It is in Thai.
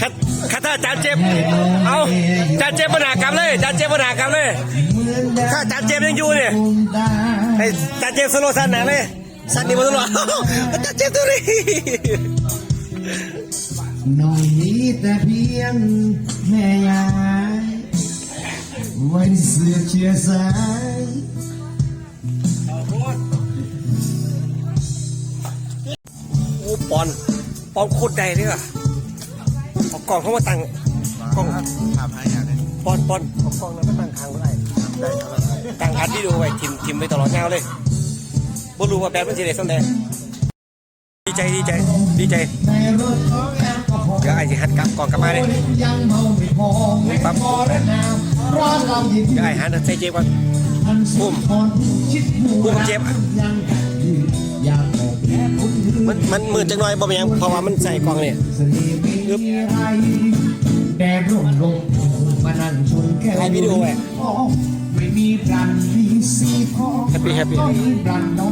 คัดคัดถ้าจานเจ็บ เอาจานเจ็บปัญหากรรมเลยจานเจ็บปัญหากรรมเลยถ้าจานเจ็บยังอยู่เนี่ยไอ้จานเจ็บสโลว์สันหนาเลยสันนี่มันตลอดจานเจ็บตัวนี้น้องมีแต่เพียงแม่ยายไว้เสือเชื่อสายโอ้ปอนปอนโคตรใดเลยว่ะเอา กล่องเขามาตั้งกล่องถามหาอย่างนี้ปอนปอนเอากล่องแล้วก็ตั้งทางก็ได้ได้ครับตั้งอัดที่ดูไว้ทิมทิมไปตลอดยาวเลยบ่รู้ว่าแบบมันสิได้สำแดงดีใจดีใจดีใจเดี๋ยวไอ้สิหัดกลับก่อนกลับมาเลยยังเมไม่พอไม่พอระนามร้อนเรายินเดี๋ยวไอ้หัดใส่เจ็บก่อนมันสุดทนชิดหัวปุ้มเจ็บ มันมันมืดจังหน่อยบ่เป็นหยังเพราะว่ามันใส่กล่องนี่เสน่ห์มีอะไรแดดร่มลงมานั่งชนแก้วถ่ายวิดีโอไว้ ไม่มีรันมีสีพอ Happy Happy ก็มีรันน้อง